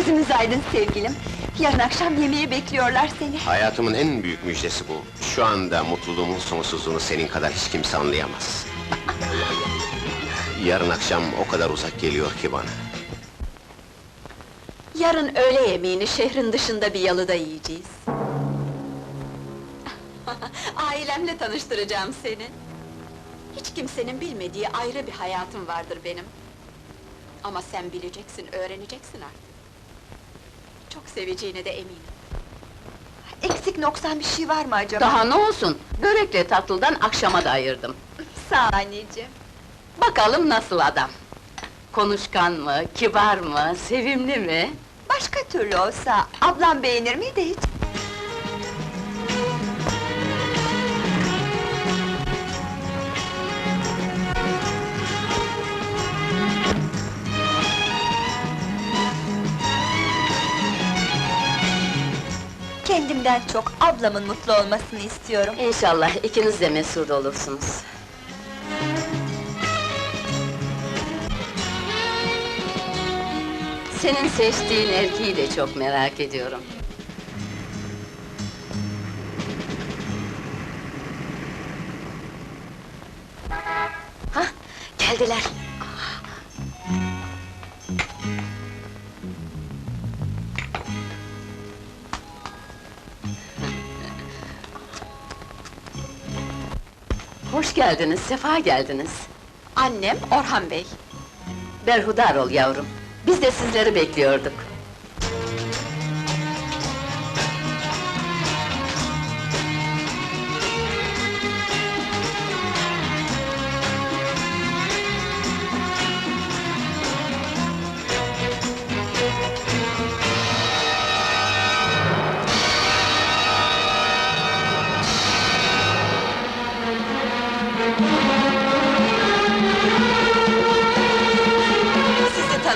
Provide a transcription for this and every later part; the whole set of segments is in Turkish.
Gözümüz aydın sevgilim. Yarın akşam yemeğe bekliyorlar seni. Hayatımın en büyük müjdesi bu. Şu anda mutluluğumun sonsuzluğunu senin kadar hiç kimse anlayamaz. Yarın akşam o kadar uzak geliyor ki bana. Yarın öğle yemeğini şehrin dışında bir yalıda yiyeceğiz. Ailemle tanıştıracağım seni. Hiç kimsenin bilmediği ayrı bir hayatım vardır benim. Ama sen bileceksin, öğreneceksin artık. Çok seveceğine de eminim. Eksik noksan bir şey var mı acaba? Daha ne olsun? Börekle tatlıdan akşama da ayırdım. Sağ ol anneciğim. Bakalım nasıl adam? Konuşkan mı, kibar mı, sevimli mi? Başka türlü olsa ablam beğenir miydi hiç? Kendimden çok ablamın mutlu olmasını istiyorum. İnşallah ikiniz de mesut olursunuz. Senin seçtiğin erkeği de çok merak ediyorum. Hah, geldiler. Hoş geldiniz, sefa geldiniz. Annem Orhan Bey. Berhudar ol yavrum. Biz de sizleri bekliyorduk.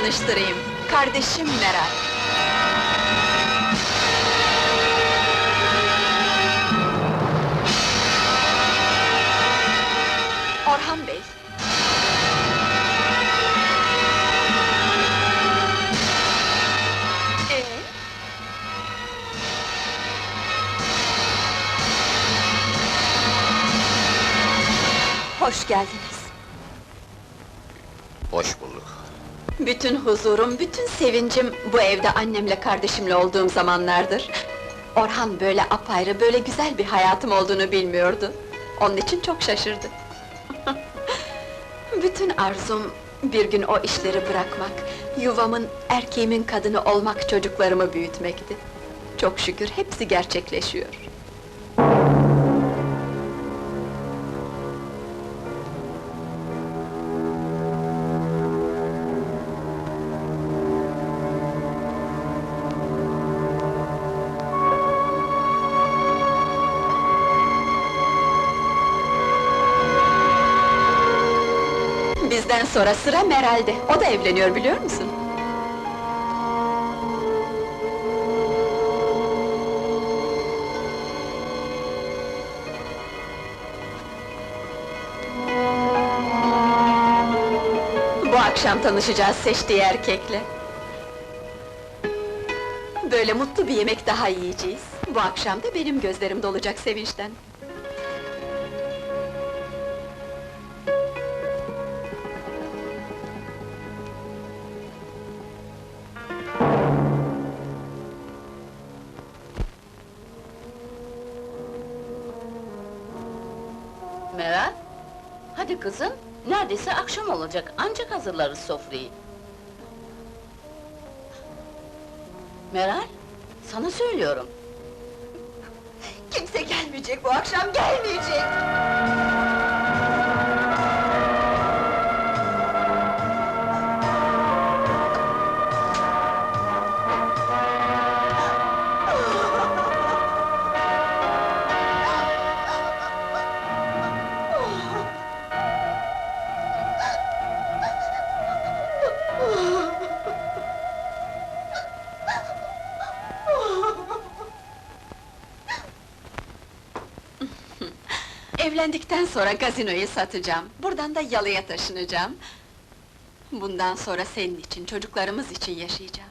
Tanıştırayım. Kardeşim Meral. Orhan Bey. Ee? Hoş geldiniz. Hoş bulduk. Bütün huzurum, bütün sevincim bu evde annemle kardeşimle olduğum zamanlardır. Orhan böyle apayrı, böyle güzel bir hayatım olduğunu bilmiyordu. Onun için çok şaşırdı. bütün arzum bir gün o işleri bırakmak, yuvamın, erkeğimin kadını olmak, çocuklarımı büyütmekti. Çok şükür hepsi gerçekleşiyor. Bizden sonra sıra Meral'de. O da evleniyor biliyor musun? Bu akşam tanışacağız seçtiği erkekle. Böyle mutlu bir yemek daha yiyeceğiz. Bu akşam da benim gözlerim dolacak sevinçten. Meral, hadi kızım. Neredeyse akşam olacak, ancak hazırlarız sofrayı. Meral, sana söylüyorum. Kimse gelmeyecek bu akşam, gelmeyecek! Evlendikten sonra gazinoyu satacağım. Buradan da yalıya taşınacağım. Bundan sonra senin için, çocuklarımız için yaşayacağım.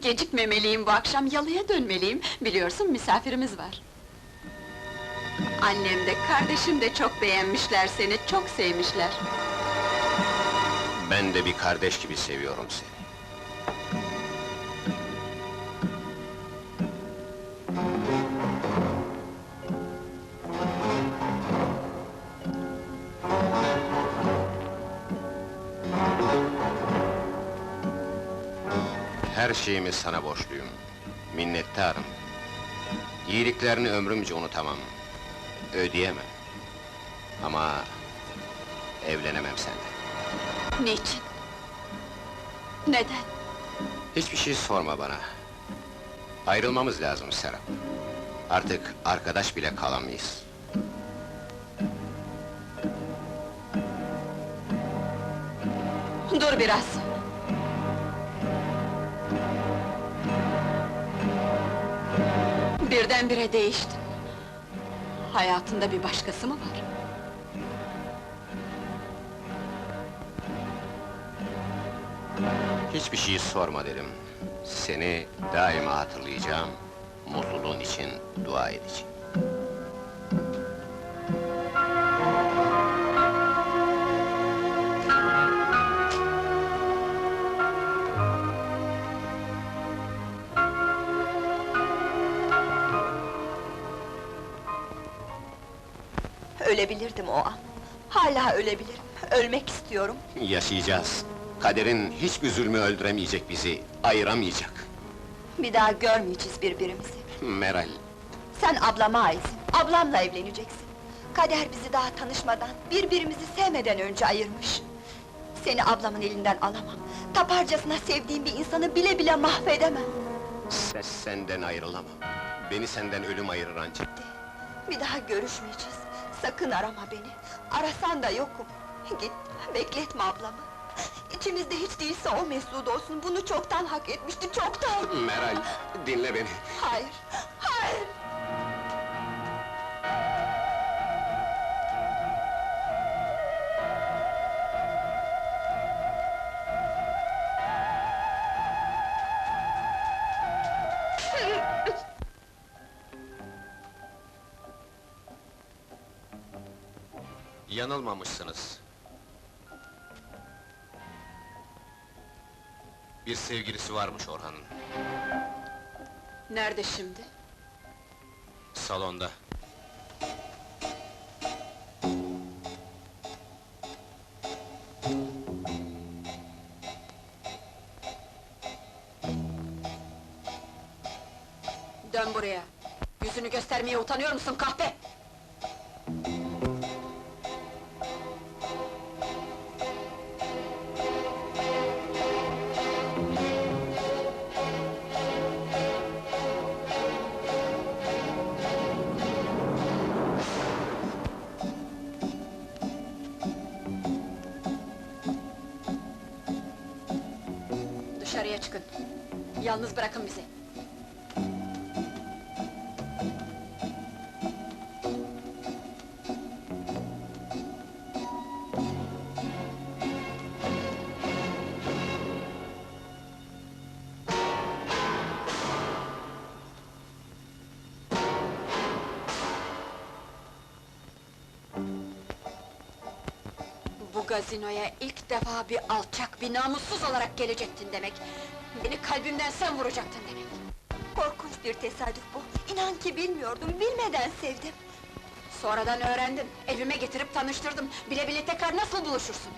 Gecikmemeliyim bu akşam, yalıya dönmeliyim. Biliyorsun misafirimiz var. Annem de, kardeşim de çok beğenmişler seni, çok sevmişler. Ben de bir kardeş gibi seviyorum seni. Her şeyimi sana borçluyum. Minnettarım. İyiliklerini ömrümce unutamam. Ödeyemem. Ama... ...evlenemem seninle. Niçin? Neden? Hiçbir şey sorma bana. Ayrılmamız lazım Serap. Artık arkadaş bile kalamayız. Dur biraz. Birdenbire değiştin. Hayatında bir başkası mı var? Hiçbir şey sorma dedim. Seni daima hatırlayacağım. Mutluluğun için dua edeceğim. Ölebilirdim o an. Hala ölebilirim. Ölmek istiyorum. Yaşayacağız. Kaderin hiçbir zulmü öldüremeyecek bizi, ayıramayacak. Bir daha görmeyeceğiz birbirimizi. Meral, Sen ablama aitsin. Ablamla evleneceksin. Kader bizi daha tanışmadan, birbirimizi sevmeden önce ayırmış. Seni ablamın elinden alamam. Taparcasına sevdiğim bir insanı bile bile mahvedemem. ses senden ayrılamam. Beni senden ölüm ayırır ancak. Bir daha görüşmeyeceğiz. Sakın arama beni. Arasan da yokum. Git, bekletme ablamı. İçimizde hiç değilse o mesut olsun. Bunu çoktan hak etmişti, çoktan. Meral, dinle beni. Hayır, Yanılmamışsınız. Bir sevgilisi varmış Orhan'ın. Nerede şimdi? Salonda. Dön buraya! Yüzünü göstermeye utanıyor musun kahpe? Dışarıya çıkın! Yalnız bırakın bizi! Gazinoya ilk defa bir alçak, bir namussuz olarak gelecektin demek. Beni kalbimden sen vuracaktın demek. Korkunç bir tesadüf bu. İnan ki bilmiyordum, bilmeden sevdim. Sonradan öğrendin, evime getirip tanıştırdım. Bile bile tekrar nasıl buluşursun?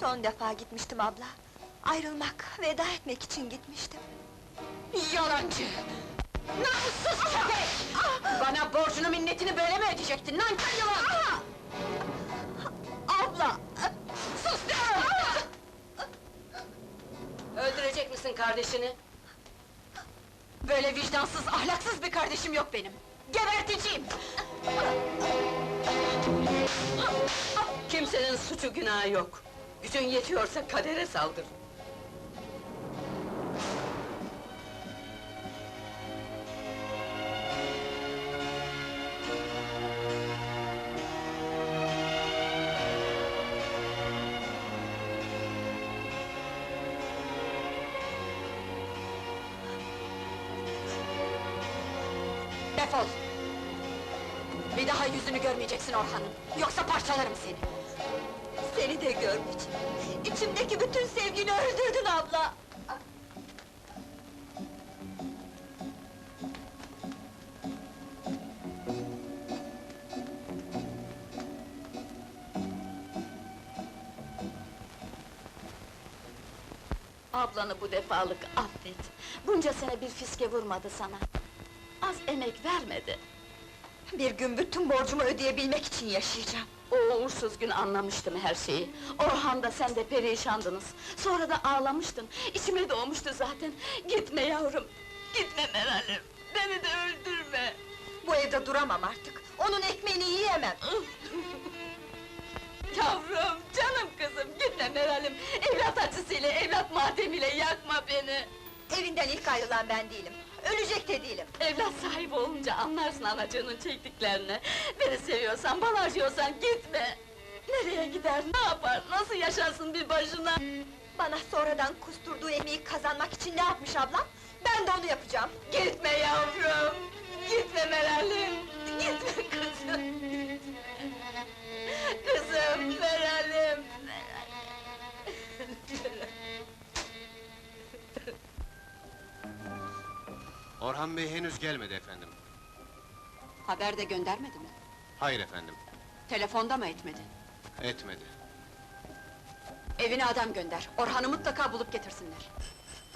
Son defa gitmiştim abla. Ayrılmak, veda etmek için gitmiştim. Yalancı! Namussuz köpek! Bana borcunu minnetini böyle mi ödeyecektin? Nankör yılan! Abla! Sus! Öldürecek misin kardeşini? Böyle vicdansız, ahlaksız bir kardeşim yok benim! Geberteceğim! Kimsenin suçu günahı yok. Gücün yetiyorsa kadere saldır. Defol! Bir daha yüzünü görmeyeceksin Orhan'ın, yoksa parçalarım seni! Seni de görmeyeceğim. İçimdeki bütün sevgini öldürdün abla! Ablanı bu defalık affet. Bunca sene bir fiske vurmadı sana. Emek vermedi. Bir gün bütün borcumu ödeyebilmek için yaşayacağım. O uğursuz gün anlamıştım her şeyi. Orhan da sen de perişandınız. Sonra da ağlamıştın. İçime doğmuştu zaten. Gitme yavrum. Gitme Meral'im. Beni de öldürme. Bu evde duramam artık. Onun ekmeğini yiyemem. Yavrum, canım kızım, gitme Meral'im! Evlat acısıyla, evlat matemiyle yakma beni! Evinden ilk ayrılan ben değilim. Ölecek de değilim. Evlat sahibi olunca anlarsın anacığının çektiklerini. Beni seviyorsan, bana acıyorsan gitme! Nereye gider, ne yapar, nasıl yaşarsın bir başına? Bana sonradan kusturduğu ekmeği kazanmak için ne yapmış ablam? Ben de onu yapacağım. Gitme yavrum! Gitme Meral'im! Gitme! Kızım, Orhan Bey henüz gelmedi efendim. Haber de göndermedi mi? Hayır efendim, Telefonda mı etmedi? etmedi. Evine adam gönder, Orhan'ı mutlaka bulup getirsinler.